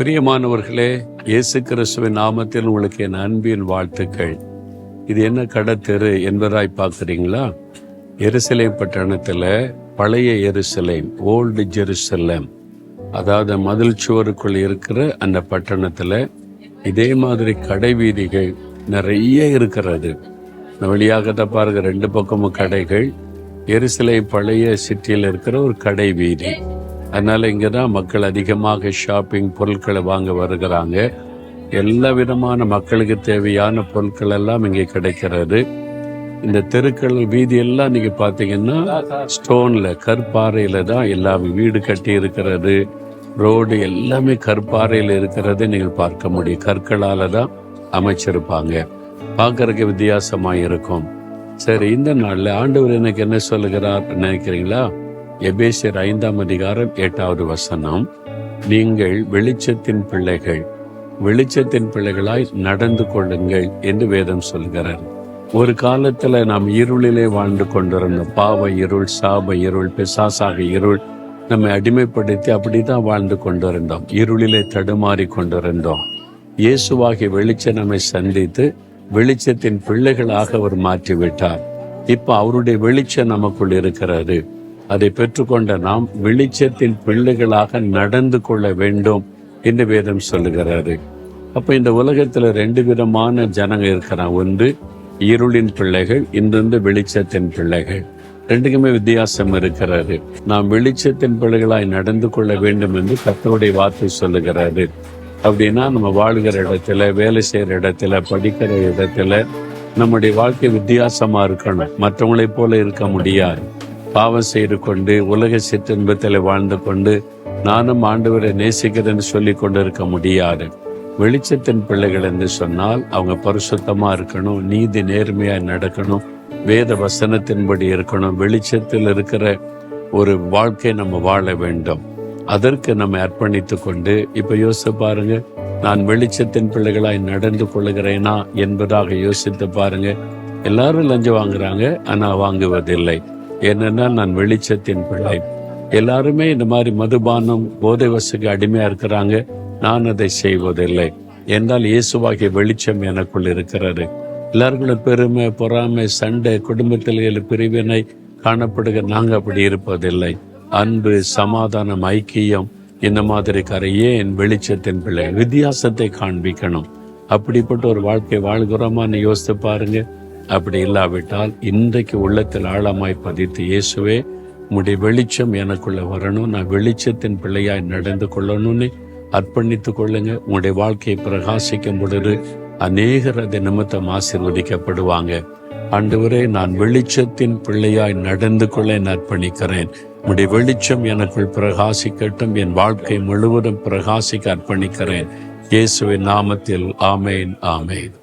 பிரியமானவர்களே இயேசு கிறிஸ்துவின் நாமத்தில் உங்களுக்கு என் அன்பின் வாழ்த்துக்கள். இது என்ன கடத்தெரு என்பதாய் பார்க்குறீங்களா? எருசலேம் பட்டணத்தில் பழைய எருசலேம் ஓல்டு ஜெருசலேம் அதாவது மதில் சுவருக்குள் இருக்கிற அந்த பட்டணத்தில் இதே மாதிரி கடை வீதிகள் நிறைய இருக்கிறது. இந்த வழியாக தான் பாருங்க ரெண்டு பக்கமும் கடைகள். எருசலை பழைய சிட்டியில் இருக்கிற ஒரு கடை வீதி. அதனால இங்கே தான் மக்கள் அதிகமாக ஷாப்பிங் பொருட்களை வாங்க வருகிறாங்க. எல்லா விதமான மக்களுக்கு தேவையான பொருட்கள் எல்லாம் இங்கே கிடைக்கிறது. இந்த தெருக்கள் வீதி எல்லாம் நீங்க பாத்தீங்கன்னா ஸ்டோன்ல கற்பாறையில தான் எல்லா வீடு கட்டி இருக்கிறது. ரோடு எல்லாமே கற்பாறையில இருக்கிறது நீங்கள் பார்க்க முடியும். கற்களால தான் அமைச்சிருப்பாங்க. பார்க்கறதுக்கு வித்தியாசமாக இருக்கும் சரி இந்த நாளில் ஆண்டவர் எனக்கு என்ன சொல்லுகிறார் நினைக்கிறீங்களா? எபேசியர் ஐந்தாம் அதிகாரம் எட்டாவது வசனம். நீங்கள் வெளிச்சத்தின் பிள்ளைகள் வெளிச்சத்தின் பிள்ளைகளாய் நடந்து கொள்ளுங்கள் என்று வேதம் சொல்கிறார். ஒரு காலத்துல நாம் இருளிலே வாழ்ந்து கொண்டிருந்தோம் பாவ இருள் சாப இருள் பிசாசாக இருள் நம்மை அடிமைப்படுத்தி அப்படிதான் வாழ்ந்து கொண்டிருந்தோம். இருளிலே தடுமாறி கொண்டிருந்தோம். இயேசுவாகி வெளிச்சம் நம்மை சந்தித்து வெளிச்சத்தின் பிள்ளைகளாக அவர் மாற்றிவிட்டார். இப்ப அவருடைய வெளிச்சம் நமக்குள் இருக்கிறது. அதை பெற்றுக்கொண்ட நாம் வெளிச்சத்தின் பிள்ளைகளாக நடந்து கொள்ள வேண்டும் என்று வேதம் சொல்லுகிறாரு அப்ப இந்த உலகத்துல ரெண்டு விதமான ஜனங்க இருக்கிறான் ஒன்று இருளின் பிள்ளைகள் இன்னொன்று வெளிச்சத்தின் பிள்ளைகள். ரெண்டுக்குமே வித்தியாசம் இருக்கிறது. நாம் வெளிச்சத்தின் பிள்ளைகளாய் நடந்து கொள்ள வேண்டும் என்று கத்தருடைய வார்த்தை சொல்லுகிறாரு அப்படின்னா நம்ம வாழ்கிற இடத்துல வேலை செய்யற இடத்துல படிக்கிற இடத்துல நம்முடைய வாழ்க்கை வித்தியாசமா இருக்கணும். மற்றவங்களைப் போல இருக்க முடியாது. பாவம் செய்து கொண்டு உலக சிற்றின்பத்தில் வாழ்ந்து கொண்டு நானும் ஆண்டவரை நேசிக்கிறேன்னு சொல்லி கொண்டு இருக்க முடியாது. வெளிச்சத்தின் பிள்ளைகள் என்று சொன்னால் அவங்க பரிசுத்தமா இருக்கணும் நீதி நேர்மையா நடக்கணும் வேத வசனத்தின்படி இருக்கணும் வெளிச்சத்தில் இருக்கிற ஒரு வாழ்க்கை நம்ம வாழ வேண்டும். அதற்கு நம்ம அர்ப்பணித்து கொண்டு இப்ப யோசித்து பாருங்க நான் வெளிச்சத்தின் பிள்ளைகளாய் நடந்து கொள்ளுகிறேனா என்பதாக யோசித்து பாருங்க. எல்லாரும் லஞ்சம் வாங்குறாங்க ஆனா வாங்குவதில்லை. என்னன்னா நான் வெளிச்சத்தின் பிள்ளை. எல்லாருமே இந்த மாதிரி மதுபானம் போதை வசுக்கு அடிமையா இருக்கிறாங்க. நான் அதை செய்வதில்லை. என்றால் இயேசுவாகிய வெளிச்சம் எனக்குள் இருக்கிறது. எல்லாருக்குள்ள பெருமை பொறாமை சண்டை குடும்பத்தில் பிரிவினை காணப்படுகிற நாங்கள் அப்படி இருப்பதில்லை. அன்பு சமாதானம் ஐக்கியம் இந்த மாதிரி கரையே என் வெளிச்சத்தின் பிள்ளை. வித்தியாசத்தை காண்பிக்கணும். அப்படிப்பட்ட ஒரு வாழ்க்கை வாழ்கிறோமான்னு யோசித்து பாருங்க. அப்படி இல்லாவிட்டால் இன்றைக்கு உள்ளத்தில் ஆழமாய் பதித்து இயேசுவே முடி வெளிச்சம் எனக்குள்ள வரணும். நான் வெளிச்சத்தின் பிள்ளையாய் நடந்து கொள்ளணும்னு அர்ப்பணித்துக் கொள்ளுங்க. உங்களுடைய வாழ்க்கையை பிரகாசிக்கும் பொழுது அநேகர் அதை நிமித்தம் ஆசீர்வதிக்கப்படுவாங்க. ஆண்டவரே நான் வெளிச்சத்தின் பிள்ளையாய் நடந்து கொள்ள அர்ப்பணிக்கிறேன். உடைய வெளிச்சம் எனக்குள் பிரகாசிக்கட்டும். என் வாழ்க்கை முழுவதும் பிரகாசிக்க அர்ப்பணிக்கிறேன். இயேசுவின் நாமத்தில் ஆமேன் ஆமேன்.